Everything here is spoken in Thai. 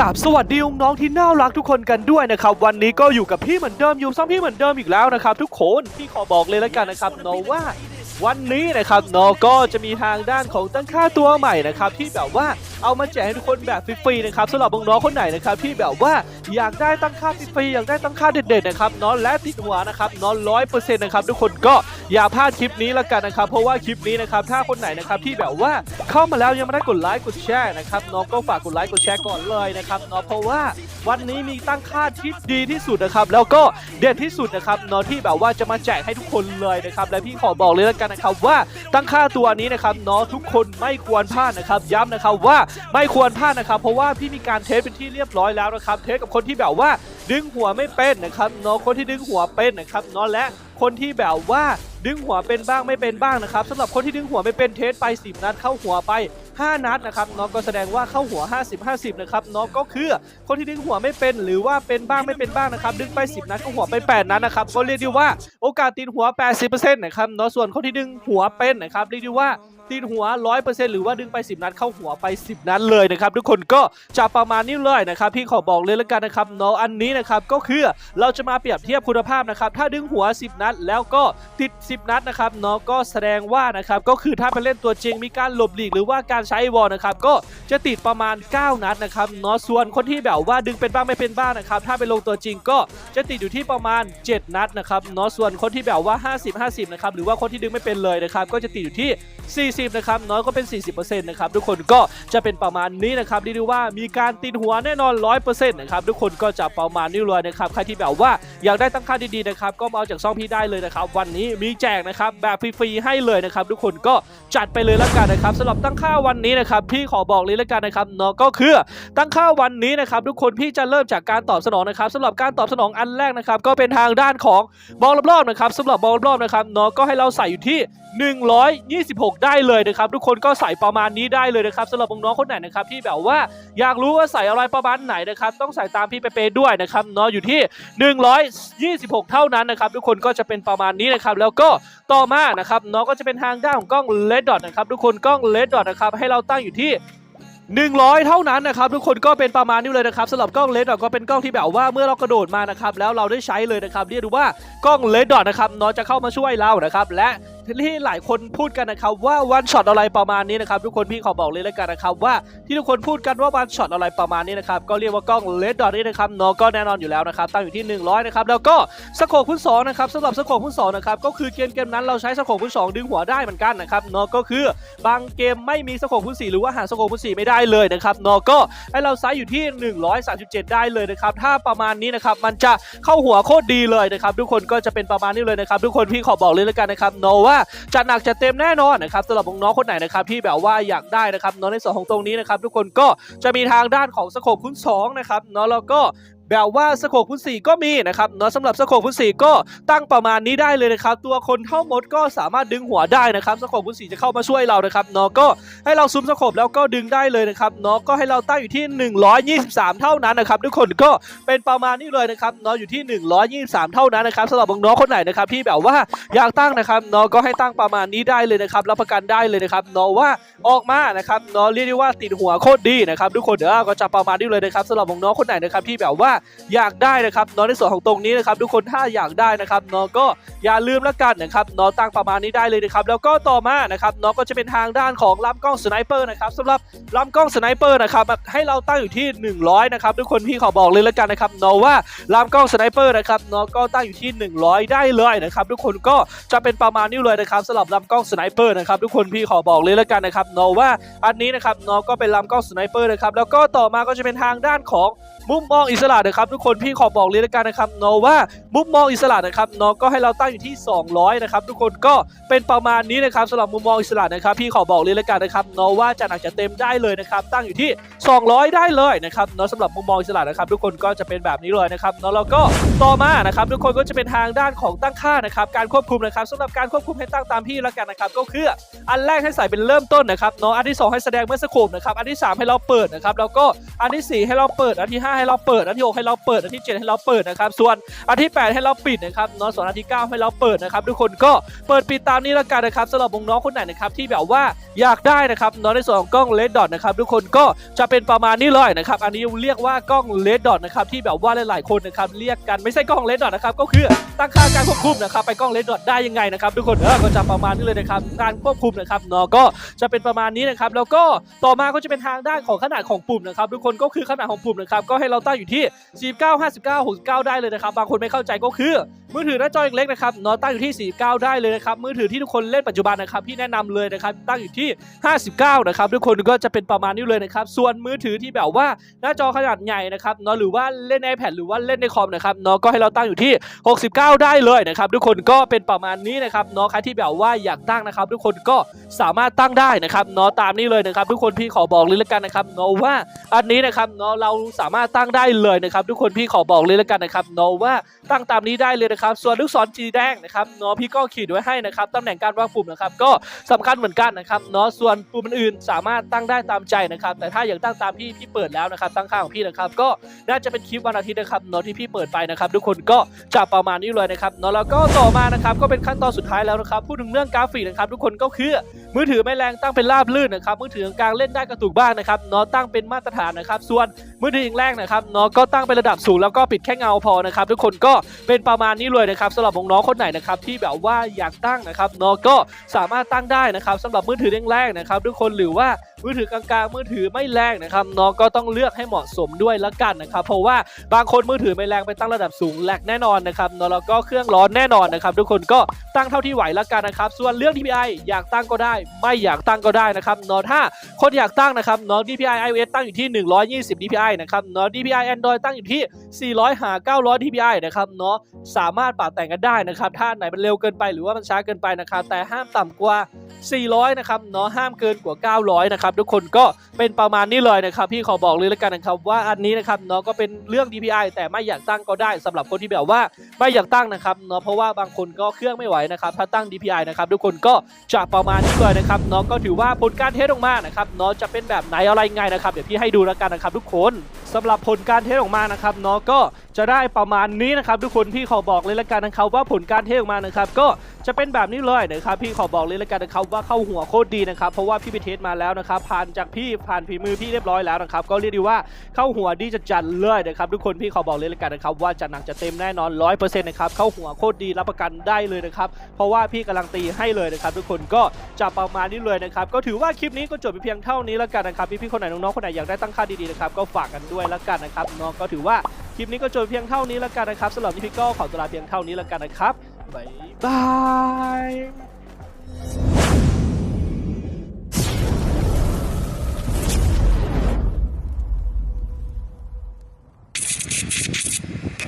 กับสวัสดีน้องที่น่ารักทุกคนกันด้วยนะครับวันนี้ก็อยู่กับพี่เหมือนเดิมอยู่ซ้ำพี่เหมือนเดิมอีกแล้วนะครับทุกคนพี่ขอบอกเลยแล้วกันนะครับเนาะว่า วันนี้นะครับเนาะก็จะมีทางด้านของตั้งค่าตัวใหม่นะครับที่แบบว่าเอามาแจกให้ทุกคนแบบฟรีๆนะครับสำหรับน้องๆคนไหนนะครับที่แบบว่าอยากได้ตั้งค่าฟรีๆอยากได้ตั้งค่าเด็ดๆนะครับเนาะและติดหัวนะครับเนาะร้อยเปอร์เซ็นต์นะครับทุกคนก็อย่าพลาดคลิปนี้ละกันนะครับ เพราะว่าคลิปนี้นะครับถ้าคนไหนนะครับที่แบบว่าเข้ามาแล้วยังไม่ได้กดไลค์กดแชร์นะครับเนาะก็ฝากกดไลค์กดแชร์ก่อนเลยนะครับเนาะเพราะว่าวันนี้มีตั้งค่าที่ดีที่สุดนะครับแล้วก็เด็ดที่สุดนะครับเนาะที่แบบว่าจะมาแจกให้ทุกคนเลยนะครับและพี่ขอบอกเลยละกันนะครับว่าตั้งค่าตัวนี้นะครับเนาะทุกคนไม่ควรพลาดนะครับย้ำนะครับว่าไม่ควรพลาดนะครับ เพราะว่าพี่มีการเทสเป็นที่เรียบร้อยแล้วนะครับเทสกับคนที่แบบว่าดึงหัวไม่เป็นนะครับเนาะคนที่ดึงหัวเป็นนะครับเนาะและคนที่แบบว่าดึงหัวเป็นบ้างไม่เป็นบ้างนะครับสำหรับคนที่ดึงหัวไม่เป็นเทสไป 10 นัดเข้าหัวไป 5 นัดนะครับนาะก็แสดงว่าเข้าหัว 50 50 นะครับนาะก็คือคนที่ดึงหัวไม่เป็นหรือว่าเป็นบ้างไม่เป็นบ้างนะครับดึงไป 10 นัดเข้าหัวไป 8 นัดนะครับก็เรียกได้ว่าโอกาสตีนหัว 80%นะครับเนาะส่วนคนที่ดึงหัวเป็นนะครับเรียกได้ว่าตีนหัว 100%หรือว่าดึงไป 10 นัดเข้าหัวไป 10 นัดเลยนะครับทุกคนก็จะประมาณนี้เลยนะครับพี่ขอบอกเลยแล้วกันนะครับเนาะอันนี้นะครับก็คือเราจะมาเปรียบเทียบคุณภาพนะครับถ้าดึงหัว 10 นัด แล้วก็ติด 10 นัดนะครับเนาะก็แสดงว่านะครับก็คือถ้าไปเล่นตัวจริงมีการหลบหลีกหรือว่าการใช้วอลนะครับก็จะติดประมาณ 9 นัดนะครับเนาะส่วนคนที่แบบว่าดึงเป็นบ้างไม่เป็นบ้างนะครับถ้าไปลงตัวจริงก็จะติดอยู่ที่ประมาณ 7 นัดนะครับเนาะส่วนคนที่แบบว่า 50 50นะครับหรือว่าคนที่ดึงไม่เป็นเลยนะครับก็จะติดอยู่ที่ 40นะครับน้อยก็เป็น 40%นะครับทุกคนก็จะเป็นประมาณนี้นะครับเรียกได้ว่ามีการตีนหัวแน่นอน 100%นะครับทุกคนก็จะประมาณนี้เลยนะครับใครที่แบบว่าอยากได้ตั้งค่าดีๆนะครับก็มาเอาจากซ่องพี่ได้เลยนะครับวันนี้มีแจกนะครับแบบฟรีๆให้เลยนะครับทุกคนก็จัดไปเลยแล้วกันนะครับสำหรับตั้งค่าวันนี้นะครับพี่ขอบอกเลยแล้วกันนะครับเนาะก็คือตั้งค่าวันนี้นะครับทุกคนพี่จะเริ่มจากการตอบสนองนะครับสำหรับการตอบสนองอันแรกนะครับก็เป็นทางด้านของบอลรอบๆนะครับสำหรับบอลรอบๆนะครับเนาะก็ให้เราใส่อยู่ที่ 126 ได้เลยนะครับ ทุกคนก็ใส่ประมาณนี้ได้เลยนะครับสำหรับน้องๆคนไหนนะครับที่แบบว่าอยากรู้ว่าใส่อะไรประมาณไหนนะครับต้องใส่ตามพี่เปๆด้วยนะครับเนาะอยู่ที่ 126 เท่านั้นนะครับทุกคนก็จะเป็นประมาณนี้นะครับแล้วก็ต่อมานะครับเนาะก็จะเป็นทางด้านของกล้องเลดดอทนะครับทุกคนกล้องเลดดอทนะครับให้เราตั้งอยู่ที่100 เท่านั้นนะครับทุกคนก็เป็นประมาณนี้เลยนะครับสำหรับกล้องเลดดอทก็เป็นกล้องที่แบบว่าเมื่อเรากระโดดมานะครับแล้วเราได้ใช้เลยนะครับเรียกดูว่ากล้องเลดดอทนะครับเนาะจะเข้ามาช่วยเรานะครับและที่หลายคนพูดกันนะครับว่าวันช็อตอะไรประมาณนี้นะครับทุกคนพี่ขอบอกเลยแล้วกันนะครับว่าที่ทุกคนพูดกันว่าวันช็อตอะไรประมาณนี้นะครับก็เรียกว่ากล้องเลดดอทนี่นะครับเนาะก็แน่นอนอยู่แล้วนะครับตั้งอยู่ที่ 100นะครับแล้วก็สโคปคูณสองนะครับสำหรับสโคปคูณสองนะครับก็คือเกมเกมนั้นเราใช้สโคปคูณสองดึงหัวได้เหมือนกันนะครับเนาะก็คือบางเกมไม่มีสโคปคูณสี่หรือว่าหาสโคปคูณสี่ไม่ได้เลยนะครับเนาะก็ให้เราไซส์อยู่ที่ 137 ได้เลยนะครับถ้าประมาณนี้นะครับมันจะเข้าหัวโคตรดีเลยนะครับทุกคนก็จะเป็นประมาณนี้เลยนะครับทุกคนพี่ขอบอกเลยแล้วกันนะครับเนาะว่าจะหนักจะเต็มแน่นอนนะครับสำหรับน้องคนไหนนะครับที่แบบว่าอยากได้นะครับน้องในส่วนของตรงนี้นะครับทุกคนก็จะมีทางด้านของสโคปคุณสองนะครับเนาะแล้วก็ แบบว่าสโคปคูณ4ก็มีนะครับเนาะสำหรับสโคปคูณ4ก็ตั้งประมาณนี้ได้เลยนะครับ ตัวคนเท่ามดก็สามารถดึงหัวได้นะครับสโคปคูณ4จะเข้ามาช่วยเรานะครับเนาะก็ให้เราซูมสโคปแล้วก็ดึงได้เลยนะครับเนาะก็ให้เราตั้งอยู่ที่ 123 เท่านั้นนะครับทุกคนก็เป็นประมาณนี้เลยนะครับเนาะอยู่ที่ 123 เท่านั้นนะครับสำหรับน้องคนไหนนะครับที่แบบว่าอยากตั้งนะครับเนาะก็ให้ตั้งประมาณนี้ได้เลยนะครับรับประกันได้เลยนะครับเนาะว่าออกมานะครับเนาะเรียกได้ว่าติดหัวโคตรดีนะครับทุกคนเดี๋ยวก็จะประมาณนี้เลยนะครับสำหรับน้องคนไหนนะครับที่แบบว่าอยากได้นะครับเนาะในส่วนของตรงนี้นะครับทุกคนถ้าอยากได้นะครับเนาะก็อย่าลืมแล้วกันนะครับเนาะตั้งประมาณนี้ได้เลยนะครับแล้วก็ต่อมานะครับเนาะก็จะเป็นทางด้านของลำกล้องสไนเปอร์นะครับสำหรับลำกล้องสไนเปอร์นะครับให้เราตั้งอยู่ที่ 100นะครับทุกคนพี่ขอบอกเลยแล้วกันนะครับเนาะว่าลำกล้องสไนเปอร์นะครับเนาะก็ตั้งอยู่ที่ 100 ได้เลยนะครับทุกคนก็จะเป็นประมาณนี้เลยนะครับสำหรับลำกล้องสไนเปอร์นะครับทุกคนพี่ขอบอกเลยแล้วกันนะครับเนาะว่าอันนี้นะครับเนาะก็เป็นลำกล้องสไนเปอร์นะครับแล้วก็ต่อมาก็จะเป็นทางด้านของมุมมองอิสระนะครับทุกคนพี่ขอบอกเลยแล้วกันนะครับเนาะว่ามุมมองอิสระนะครับเนาะก็ให้เราตั้งอยู่ที่ 200นะครับทุกคนก็เป็นประมาณนี้นะครับสำหรับมุมมองอิสระนะครับพี่ขอบอกเลยแล้วกันนะครับเนาะว่าจะหนักจะเต็มได้เลยนะครับตั้งอยู่ที่ 200 ได้เลยนะครับเนาะสำหรับมุมมองอิสระนะครับทุกคนก็จะเป็นแบบนี้เลยนะครับเนาะแล้วก็ต่อมานะครับทุกคนก็จะเป็นทางด้านของตั้งค่านะครับการควบคุมนะครับสำหรับการควบคุมให้ตั้งตามพี่แล้วกันนะครับก็คืออันแรกให้ใส่เป็นเริ่มต้นนะครับเนาะอันที่สองให้แสดงเมื่อสโคปนะครับอันที่สามให้เราเปิดนะครับแล้วก็อันที่สี่ให้เราเปิดอันที่ห้าให้เราเปิดอันที่6ให้เราเปิดอันที่ 7 ให้เราเปิดนะครับ ส่วนอันที่ 8 ให้เราปิดนะครับเนาะส่วนอันที่ 9 ให้เราเปิดนะครับ ทุกคนก็เปิดปิดตามนี้แล้วกันนะครับสำหรับน้องคนไหนนะครับที่แบบว่าอยากได้นะครับเนาะในส่วนของกล้องเลดดอทนะครับทุกคนก็จะเป็นประมาณนี้เลยนะครับอันนี้เรียกว่ากล้องเลดดอทนะครับที่แบบว่าหลายๆคนนะครับเรียกกันไม่ใช่กล้องเลดดอทนะครับก็คือตั้งค่าการควบคุมนะครับไปกล้องเลดดอทได้ยังไงนะครับทุกคนเออก็จะประมาณนี้เลยนะครับการควบคุมนะครับเนาะก็จะเป็นประมาณนี้นะครับแล้วก็ต่อมาก็จะเป็นทางด้านของขนาดของปุ่มนะครับทุกคนก็คือขนาดของปุ่มนะครับก็ให้เราตั้งอยู่ที่49 59 69 ได้เลยนะครับ บางคนไม่เข้าใจก็คือ มือถือหน้าจอเล็กๆนะครับเนาะตั้งอยู่ที่ 49 ได้เลยนะครับมือถือที่ทุกคนเล่นปัจจุบันนะครับพี่แนะนำเลยนะครับตั้งอยู่ที่ 59 นะครับทุกคนก็จะเป็นประมาณนี้เลยนะครับส่วนมือถือที่แบบว่าหน้าจอขนาดใหญ่นะครับเนาะหรือว่าเล่น iPad หรือว่าเล่นในคอมนะครับเนาะก็ให้เราตั้งอยู่ที่ 69 ได้เลยนะครับทุกคนก็เป็นประมาณนี้นะครับเนาะใครที่แบบว่าอยากตั้งนะครับ ทุกคนก็สามารถตั้งได้นะครับเนาะตามนี้เลยนะครับ ทุกคนพี่ขอบอกเลยแล้วกันนะครับเนาะว่าอันนี้นะครับเนาะเราสามารถตั้งได้เลยนะครับ ทุกคนพี่ขอบอกเลยล้วกันนะครับเนาะว่าตั้งตามนี้ได้เลยนะครับส่วนลูกศรสีแดงนะครับเนาะพี่ก็ขีดไว้ให้นะครับตำแหน่งการวางปุ่มนะครับ ก็สำคัญเหมือนกันนะครับเนาะส่วนปุ่มอื่นสามารถตั้งได้ตามใจนะครับ แต่ถ้าอยากตั้งตามพี่พี่เปิดแล้วนะครับ ตั้งค่าของพี่นะครับ ก็น่าจะเป็นคลิปวันอาทิตย์นะครับเนาะที่พี่เปิดไปนะครับ ทุกคนก็จะประมาณนี้เลยนะครับเนาะแล้วก็ต่อมานะครับก็เป็นขั้นตอนสุดท้ายแล้วนะครับพูดถึงเรื่องกราฟิกนะครับ ทุกคนก็คือมือถือไม่แรงตั้งเป็นราบลื่นนะครับมือถือกลางเล่นได้กระตุกบ้างนะครับเนาะตั้งเป็นมาตรฐานนะครับ ส่วน มือถืออย่างแรกนะครับเนาะก็ตั้งเป็นระดับสูงแล้วก็ปิดแค่เงาพอนะครับทุกคนก็เป็นประมาณนี้เลยนะครับสำหรับน้องๆคนไหนนะครับที่แบบว่าอยากตั้งนะครับเนาะก็สามารถตั้งได้นะครับสำหรับมือถือแรกนะครับทุกคนหรือว่า มือถือกลางๆมือถือไม่แรงนะครับเนาะก็ต้องเลือกให้เหมาะสมด้วยละกันนะครับ เพราะว่าบางคนมือถือไม่แรงไปตั้งระดับสูงแหลกแน่นอนนะครับเนาะแล้วก็เครื่องร้อนแน่นอนนะครับ ทุกคนก็ตั้งเท่าที่ไหวละกันนะครับ ส่วนเรื่อง DPI อยากตั้งก็ได้ ไม่อยากตั้งก็ได้นะครับเนาะถ้าคนอยากตั้งนะครับเนาะ DPI iOS ตั้งอยู่ที่ 120 DPI นะครับเนาะ DPI Android ตั้งอยู่ที่ 400 หา 900 DPI นะครับเนาะสามารถปรับแต่งกันได้นะครับถ้าไหนมันเร็วเกินไปหรือว่ามันช้าเกินไปนะครับแต่ห้ามต่ำกว่า 400 นะครับเนาะห้ามเกินกว่า 900 นะครับทุกคนก็เป็นประมาณนี้เลยนะครับพี่ขอบอกเลยแล้วกันนะครับว่าอันนี้นะครับเนาะก็เป็นเรื่อง DPI แต่ไม่อยากตั้งก็ได้สำหรับคนที่แบบว่าไม่อยากตั้งนะครับเนาะเพราะว่าบางคนก็เครื่องไม่ไหวนะครับถ้าตั้ง DPI นะครับทุกคนก็จะประมาณนี้เลยนะครับเนาะก็ถือว่าผลการเทสออกมานะครับเนาะจะเป็นแบบไหนอะไรไงนะครับเดี๋ยวพี่ให้ดูแล้วกันนะครับทุกคนสำหรับผลการเทสออกมานะครับเนาะก็จะได้ประมาณนี้นะครับทุกคนพี่ขอบอกเลยแล้วกันนะครับว่าผลการเทสออกมานะครับก็ จะเป็นแบบนี้เลยนะครับพี่ขอบอกเลยแล้วกันนะครับว่าเข้าหัวโคตรดีนะครับเพราะว่าพี่ไปเทสมาแล้วนะครับผ่านจากพี่ผ่านฝีมือพี่เรียบร้อยแล้วนะครับก็เรียกได้ว่าเข้าหัวดีจะจัดเลยนะครับทุกคนพี่ขอบอกเลยแล้วกันนะครับว่าจะหนักจะเต็มแน่นอนร้อยเปอร์เซ็นต์นะครับเข้าหัวโคตรดีรับประกันได้เลยนะครับเพราะว่าพี่กำลังตีให้เลยนะครับทุกคนก็จะประมาณนี้เลยนะครับก็ถือว่าคลิปนี้ก็จบไปเพียงเท่านี้แล้วกันนะครับพี่ๆคนไหนน้องๆคนไหนอยากได้ตั้งค่าดีๆนะครับก็ฝากกันด้วยแล้วกันนะครับน้องก็ถือว่าคลิปนี้ก็จบเพียงเท่านี้แล้วกันนะครับสำหรับนี่พี่ก็ขอตัวลาเพียงเท่านี้แล้วกันนะครับ บ๊า